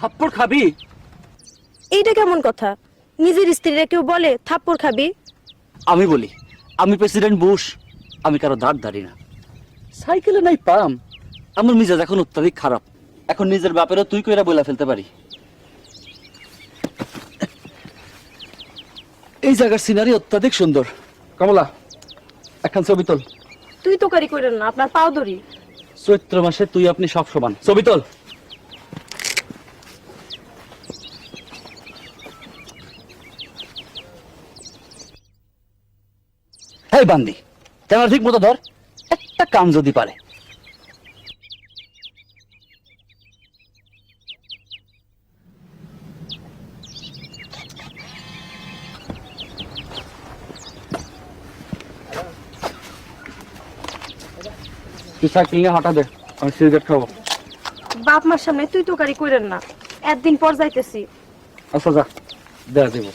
থাপ্পড় খাবি? এইটা কেমন কথা? নিজের স্ত্রীরা কেউ বলে থাপ্পড় খাবি? আমি বলি আমি প্রেসিডেন্ট বুশ আমি কারও না। সাইকেলে নাই পাম আমার মিজাজ এখন অত্যাধিক খারাপ। এখন নিজের বাপেরও তুই কইরা বইলা ফেলতে পারি। এই জায়গার সিনারি অত্যাধিক সুন্দর। কমলা এখন ছবি তোল। তুই তো কারি করেন না আপনার পাও ধরি। চৈত্র মাসে তুই আপনি সব সমান। ছবি তোল। এই বান্দি ক্যামেরা ঠিক মতো ধর একটা কাম যদি পারে। হঠাৎ দে আমি সিগারেট খাব। বাপ মার সামনে তুই তো গাড়ি করেন না একদিন পর যাইতেছি। আচ্ছা যা দেয়া দেবো